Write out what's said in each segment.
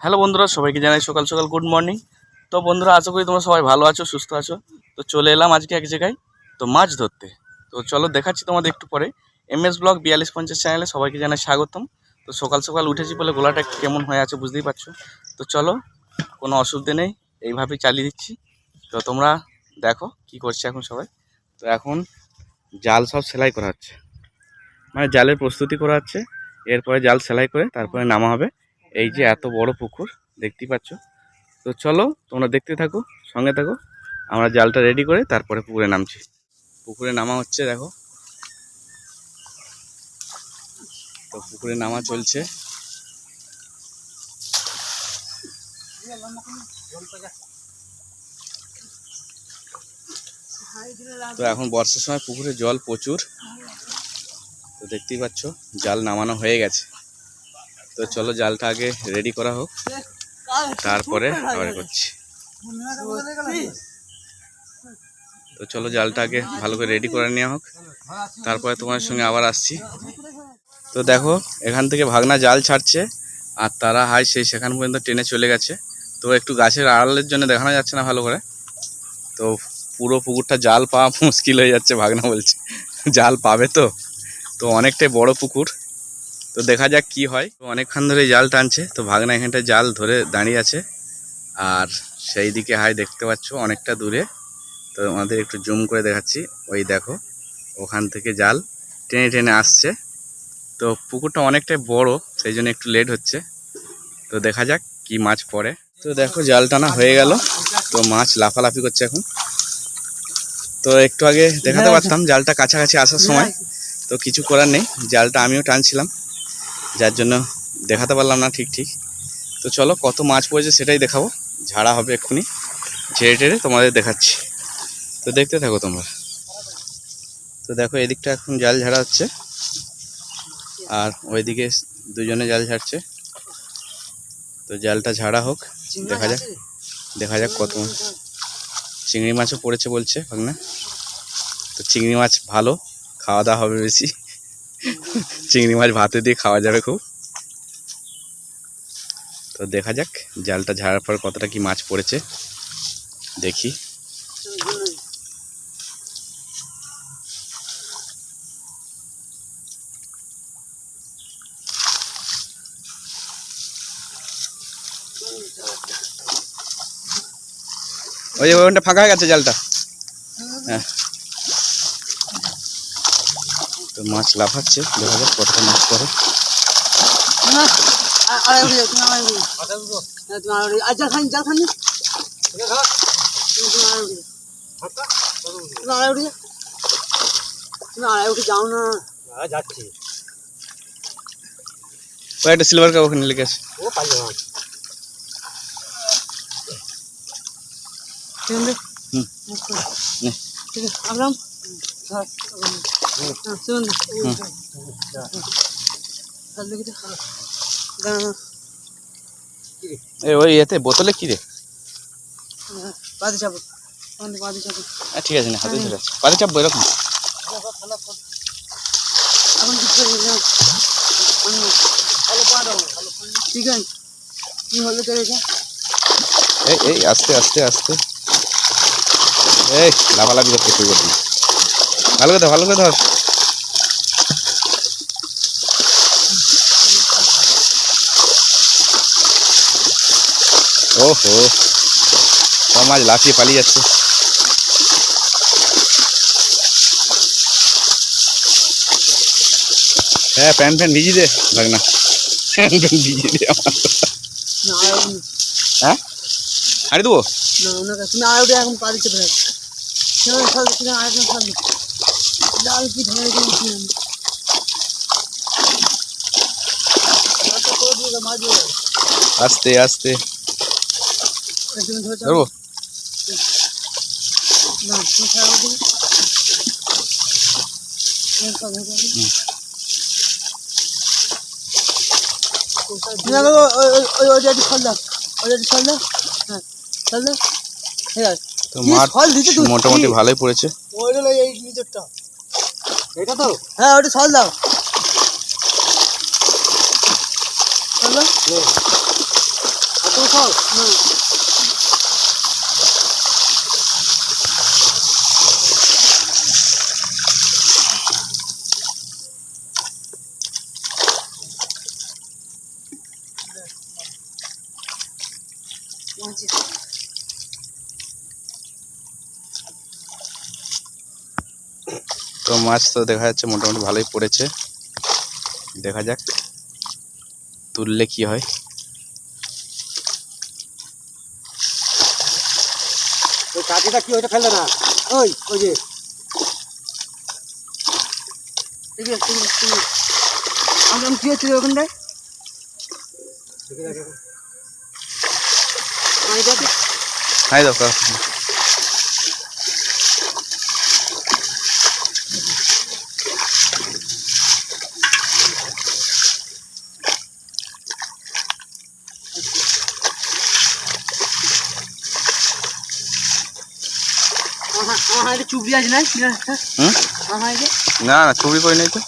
Hello বন্ধুরা, সবাইকে জানাই সকাল সকাল গুড মর্নিং তো বন্ধুরা, আশা করি তোমরা সবাই ভালো আছো, সুস্থ আছো। তো চলে এলাম আজকে এক জায়গায়, তো মাছ ধরতে। তো চলো দেখাচ্ছি তোমাদের একটু পরে। এম এস ব্লগ বিয়াল্লিশ পঞ্চাশ চ্যানেলে সবাইকে জানাই স্বাগতম। তো সকাল সকাল উঠেছি বলে গোলাটা কেমন হয়ে আছে বুঝতেই পারছ। তো চলো, কোনো অসুবিধে নেই, এইভাবেই চালিয়ে দিচ্ছি। তো তোমরা দেখো কি করছে এখন সবাই। তো এখন জাল সব সেলাই করা হচ্ছে। মানে জালের প্রস্তুতি করা হচ্ছে। এরপরে জাল সেলাই করে তারপরে নামা হবে। এই যে এত বড় পুকুর, দেখতেই পাচ্ছ? তো চলো, তোমরা দেখতে থাকো, সঙ্গে থাকো। আমরা জালটা রেডি করে তারপরে পুকুরে নামছি। পুকুরে নামা হচ্ছে, দেখো। তো পুকুরে নামা চলছে। তো এখন বর্ষার সময় পুকুরে জল প্রচুর। তো দেখতেই পাচ্ছ, জাল নামানো হয়ে গেছে। তো চলো জালটা আগে রেডি করা হোক। তারপরে আবার করছি। তো চলো জালটা আগে ভালো করে রেডি করে নেওয়া হোক। তারপরে তোমার সঙ্গে আবার আসছি। তো দেখো, এখান থেকে ভাগনা জাল ছাড়ছে, আর তারা হাই সেই সেখান পর্যন্ত টেনে চলে গেছে। তো একটু গাছের আড়ালের জন্য দেখানো যাচ্ছে না ভালো করে। তো পুরো পুকুরটা জাল পাওয়া মুশকিল হয়ে যাচ্ছে, ভাগনা বলছে। জাল পাবে তো? তো অনেকটাই বড় পুকুর। তো দেখা যাক কি হয়। তো অনেকক্ষণ ধরে জাল টানছে তো ভাগনা এখানটায় জাল ধরে দাঁড়িয়ে আছে। আর সেই দিকে হাই দেখতে পাচ্ছ অনেকটা দূরে। তো আমাদের একটু জুম করে দেখাচ্ছি। ওই দেখো ওখান থেকে জাল টেনে টেনে আসছে। তো পুকুরটা অনেকটাই বড় সেই জন্য একটু লেট হচ্ছে। তো দেখা যাক কি মাছ পড়ে। তো দেখো জাল টানা হয়ে গেল। তো মাছ লাফালাফি করছে এখন। তো একটু আগে দেখাতে পারতাম জালটা কাছাকাছি আসার সময়। তো কিছু করার নেই জালটা আমিও টানছিলাম। যার জন্য দেখাতে পারলাম না ঠিক ঠিক। তো চলো কত মাছ পড়েছে সেটাই দেখাবো। ঝাড়া হবে এক্ষুনি। ঝেড়ে টেড়ে তোমাদের দেখাচ্ছি। তো দেখতে থাকো তোমরা। তো দেখো এদিকটা এখন জাল ঝাড়া হচ্ছে। আর ওইদিকে দুজনে জাল ঝাড়ছে। তো জালটা ঝাড়া হোক। দেখা যাক। দেখা যাক কত। চিংড়ি মাছও পড়েছে বলছে ভাগনা। তো চিংড়ি মাছ ভালো। খাওয়া দাওয়া হবে বেশি। চিংড়ি মাছ ভাতে দিয়ে খাওয়া যাবে খুব। তো দেখা যাক, জালটা ঝাড়ার পর কতটা কি মাছ পড়েছে। দেখি। ওই ওখানটা ফাঁকা হয়ে গেছে জালটা? হ্যাঁ তো মাছ লাফাচ্ছে দেখা যাক কতটা মাছ পড়ে। যাও না। যাচ্ছি। ওই একটা সিলভার কাপ ওখানে লেগে আছে। ও হুম হুম। নে। ওই বোতলে কি রে? বাদি চাপো চাপো ঠিক আছে না, হাতে পারে চাপবো এরকম? এই এই, আস্তে আস্তে আস্তে। এই, লাফালাফি করতে শুরু করবি ভালো করে ভালো করে ধর। ওহো সব মাছ লাফিয়ে পালিয়ে যাচ্ছে। হ্যাঁ প্যান্ট ফ্যান্ট ভিজি দে ভাগ না। প্যান্ট ফ্যান্ট ভিজি দে আমার। হ্যাঁ? হারিয়ে দেবো? না না আর ওটা এখন পা দিতে লাল কি ধরে গেছি আস্তে আস্তে ধরবো ওই ওই ওই হ্যাঁ? মোটামুটি ভালোই পড়েছে এই নিজেরটা এটা তো? হ্যাঁ ওটা সল দাও। ফল দাও। তো মাছ তো দেখা যাচ্ছে মোটামুটি ভালোই পড়েছে। দেখা যাক তুললে কি হয়। ওই কাঠিটা কি ওইটা ফেলবে না? ওই ওই যে। ঠিক আছে ঠিক আছে আমি আমি কি হচ্ছে ওখানটায় দেখে। দেখে আমি দেখে হাই দরকার আমার আমার হাতে চুবড়ি আছে না? না হুম? আমার হাতে না না চুরি করি নাই তো।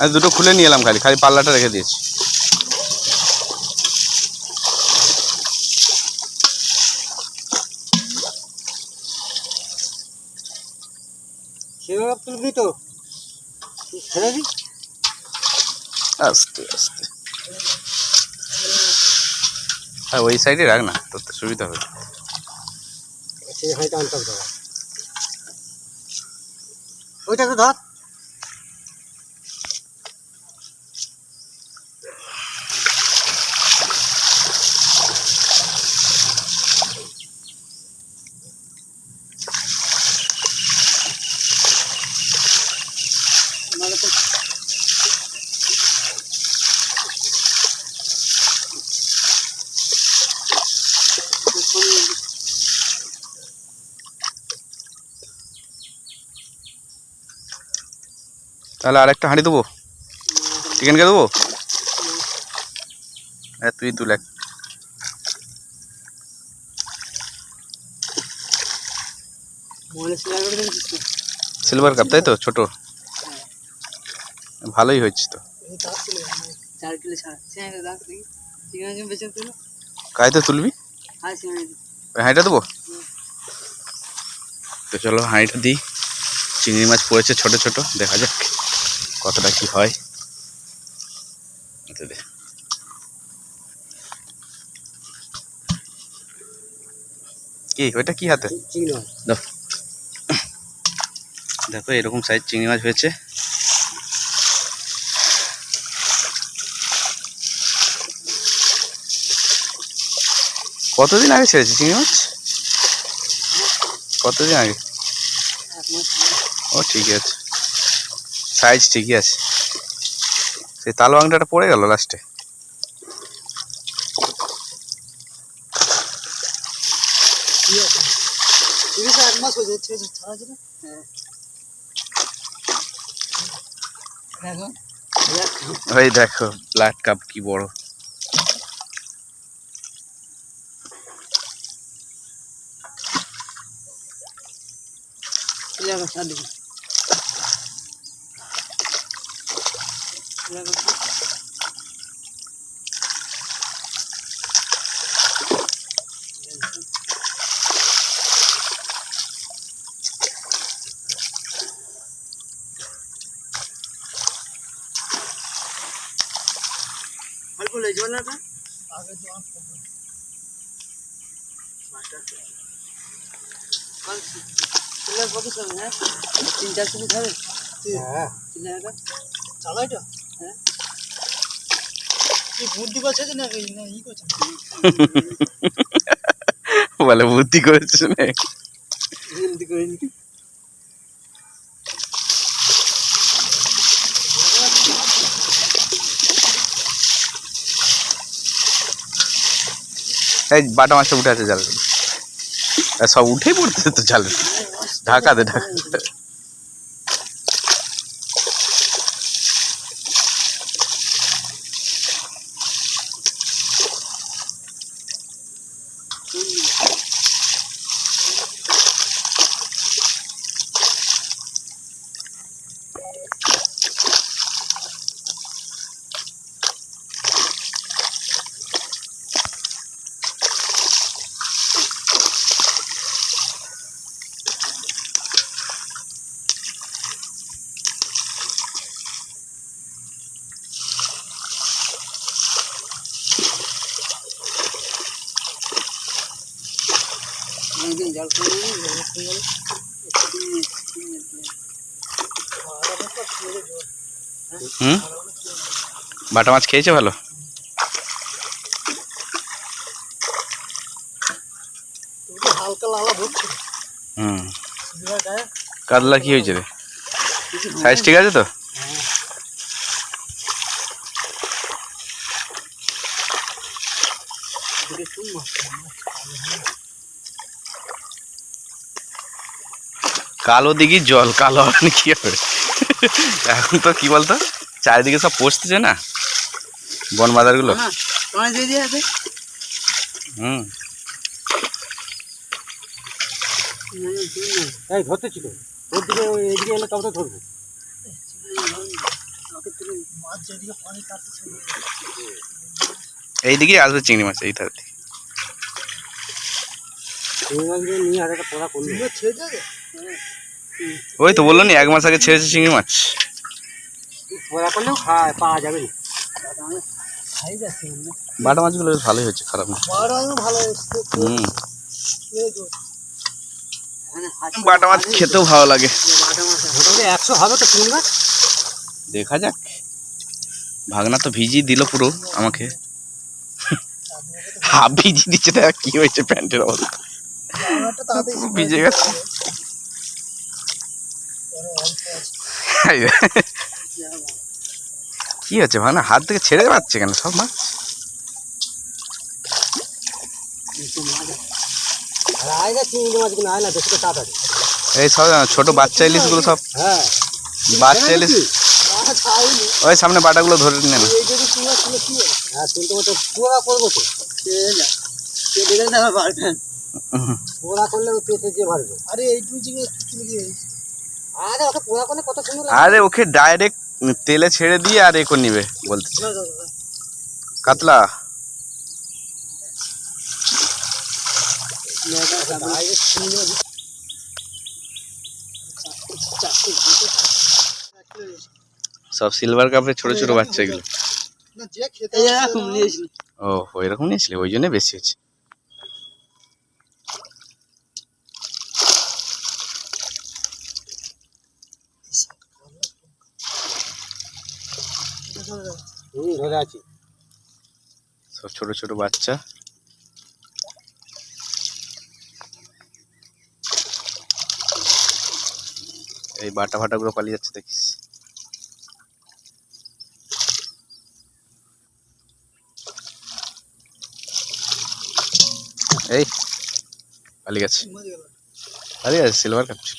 আমি দুটো খুলে নিয়ে এলাম খালি খালি পাল্লাটা রেখে দিয়েছি। তুলবি তো? ছেড়ে দি আস্তে আস্তে। হ্যাঁ ওই সাইডে রাখ না তোর তো সুবিধা হবে। হাইটা আনতে হবে ওইটা তো ধর মানে তো তাহলে আর একটা হাঁড়ি দেবো? চিকেনকে দেবো? হ্যাঁ তুই তুল তো সিলভার কাপ তাই তো? ছোট। ভালোই হয়েছে তো। তুলো কাইতে তুলবি হাঁড়িটা দেবো? তো চলো হাঁড়িটা দিই। চিংড়ি মাছ পড়েছে ছোট ছোট, দেখা যাক। কতটা কি হয়? কি ওইটা কি হাতে? দেখো এরকম সাইজ চিংড়ি মাছ হয়েছে। কতদিন আগে ছেড়েছে চিংড়ি মাছ? কতদিন আগে? ও ঠিক আছে। সাইজ ঠিকই আছে। সেই তাল বাংলাটা পড়ে গেল লাস্টে হয়ে। দেখো ওই দেখো ব্লাড কাপ কি বড়। ছাড় দেখি দেখো অল্প লেজ না আগে তো কত খাবে হ্যাঁ। তিন চার কিলো খাবে হ্যাঁ তিন টাকা চালো বলে বুদ্ধি করেছে না। এই বাটা মাছটা উঠে আছে জাল। সব উঠেই পড়তেছে তো জালে। ঢাকা দে। অনেকদিন জল খাওয়া জল খেয়ে হুম? বাটা মাছ খেয়েছে ভালো? হুম। কাতলা কি হয়েছে রে? সাইজ ঠিক আছে তো? কালো দিঘির জল কালো হবে না কি হবে? এখন তো কি বলতো? চারিদিকে সব পচতেছে না? বন বাজারগুলো আছে? হুম। এই ধরতেছি ওর দিকে এদিকে এলে তবে তো ধরবো। মাছ যেদিকে পানি কাটতেছে এইদিকে আসবে চিংড়ি মাছ এই ধারে চিংড়ি মাছগুলো নিয়ে আর একটা পোড়া করল। ছেড়ে যাবে ওই তো বলল নি এক মাস আগে ছেড়েছে চিংড়ি মাছ। করলেও খায় পাওয়া যাবে বাটা মাছগুলো বেশ ভালোই হচ্ছে খারাপ না। হুম। বাটা মাছ খেতেও ভালো লাগে। একশো হবে তো চিংড়ি মাছ? দেখা যাক। ভাগনা তো ভিজিয়ে দিল পুরো আমাকে। হাফ ভিজিয়ে দিচ্ছে দেখ কি হয়েছে প্যান্টের অবস্থা। ভিজে গেছে। কি হচ্ছে ভাগনা হাত থেকে ছেড়ে পাচ্ছে কেন সব মাছ না না এই সব ছোট বাচ্চা ইলিশগুলো সব। বাচ্চা ইলিশ। ওই সামনে বাটাগুলো ধরে নেন যা করলে পেটে দিয়ে মারবে আরে এইটুকু হয়েছে আরে ওকে পোড়া করলে কত সুন্দর আরে ওকে ডাইরেক্ট তেলে ছেড়ে দিয়ে আর এ করে নিবে না। কাতলা। সব সিলভার কাপের ছোট ছোট বাচ্চা এগুলো না যে খেতে এরকম নিয়েছিল। ও ওই রকম নিয়েছিলে ওই জন্য বেশি হচ্ছে। হুম ধরে আছি। সব ছোট ছোট বাচ্চা। এই বাটা ফাটা গুলো পালিয়ে যাচ্ছে দেখিস। এই পালিয়ে গেছে। পালিয়ে গেছে সিলভার কাপ ছিল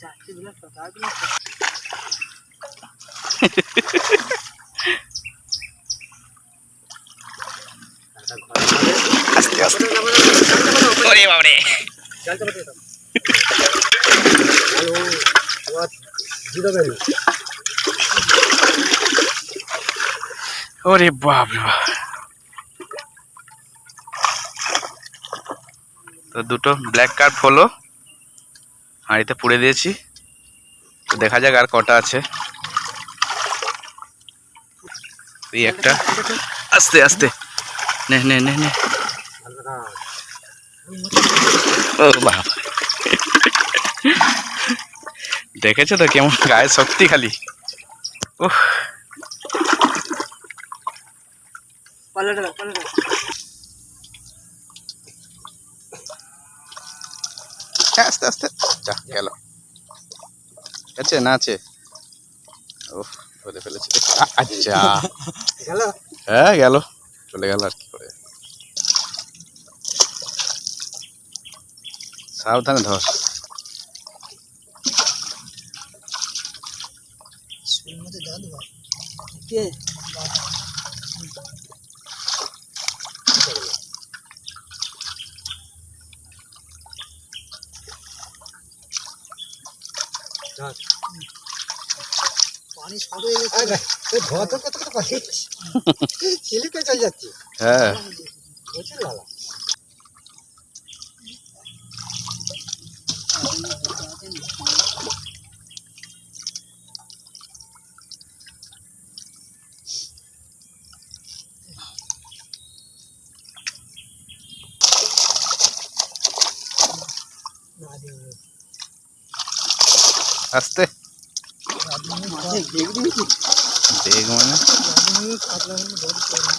চারটে দিলে টাকা দিলে একটা ঘরে মারে আস্তে আস্তে ওরে বাবারে চালতে ওরে বাপ রে বাপ। তো দুটো ব্ল্যাক কার্প হলো হাঁড়িতে পুড়ে দিয়েছি। তো দেখা যাক আর কটা আছে। এই একটা। আস্তে আস্তে। নে নে নে নে। ও বাবা দেখেছ তো কেমন গায়ে শক্তি খালি? উহ। হ্যাঁ, আস্তে আস্তে। যা গেল। আছে না আছে? ও ধরে ফেলেছে। আচ্ছা। গেল? হ্যাঁ গেল। চলে গেল আর কি করে। সাবধানে ধর। কে পানি শর্ট হয়ে গেছে ধোয়া তো কত কত পাখি চিলিকে চলে যাচ্ছে হ্যাঁ প্রচুর লালা আস্তে দেখ মানে দিয়েছি দেখ মানে আমি কাতলা মানে বড় করে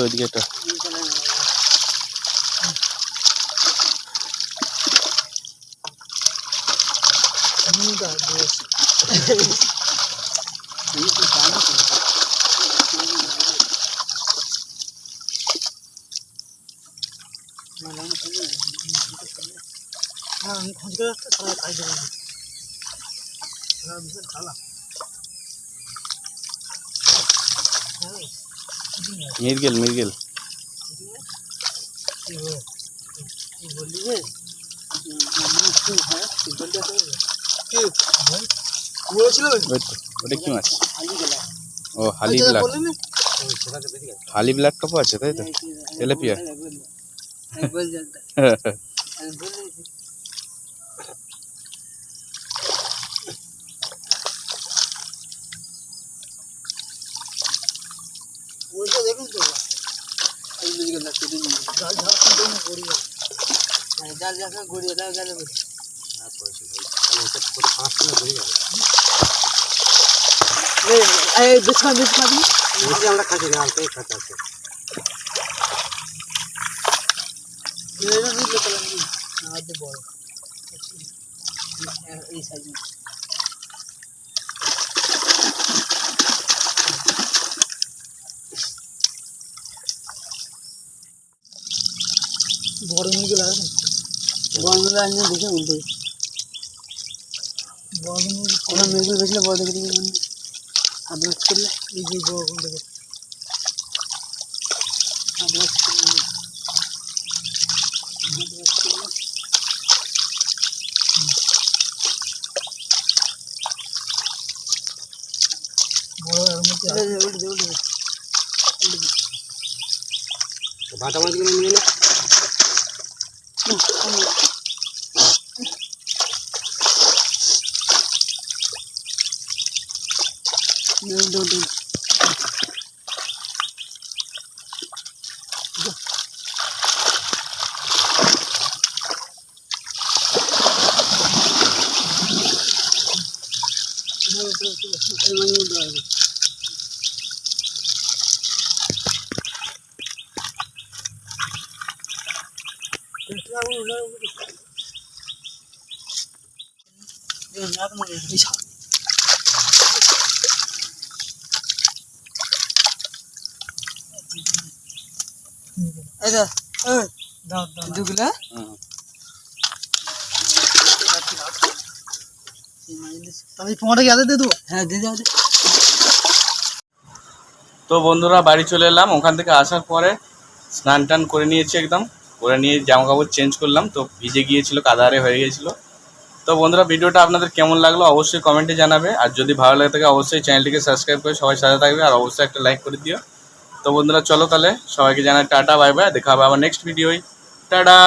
তো ওইদিকে একটা। ঠালা হ্যাঁ। মির্গেল মির্গেল ওটা কি মাছ? ও হালি আচ্ছা, গেছে হালি ব্ল্যাক কাপও আছে তাই তো? তেলাপিয়া বল জানতা আমি বলে ওইটা দেখুন তো এই দিকে না কেটে দিন জাল ঝাড়া তো না গড়িয়ে হ্যাঁ জাল ঝাড়া গড়িয়ে দাও গেলে বলে আর পয়সা নেই। তাহলে এটা পুরো পাঁচ কিলো ধরে যাবে এই এই বিছনা বিছনা দিন মাঝে আমরা খাচ্ছি না অল্পই খাতে আছে এটা নিলে কলম দিন না হাতে বড় এই সাইজ বড় মুরগি লাগে মুরগি আনিয়ে দেখে মুরগি কোনো মুরগি বেচলে বড় দেখে দেখে আদমাস করলে এই যে বড় দেখে। comigo. Meu Deus. আচ্ছা দাও দাও দুগুলা? আমি তোমাটা কি আদে দেবো? হ্যাঁ দিয়ে দাও তো বন্ধুরা বাড়ি চলে এলাম। ওখান থেকে আসার পরে স্নান টান করে নিয়েছি একদম। করে নিয়ে জামা কাপড় চেঞ্জ করলাম। তো ভিজে গিয়েছিল কাদারে হয়ে গিয়েছিল। তো বন্ধুরা ভিডিওটা আপনাদের কেমন লাগল অবশ্যই কমেন্টে জানাবে। আর যদি ভালো লাগে থাকে অবশ্যই চ্যানেলটিকে সাবস্ক্রাইব করে সবাই সাথে থাকবে। আর অবশ্যই একটা লাইক করে দিও। তো বন্ধুরা, চলো তাহলে সবাইকে জানাই টাটা, বাই বাই, দেখা হবে আবার নেক্সট ভিডিওই টাটা!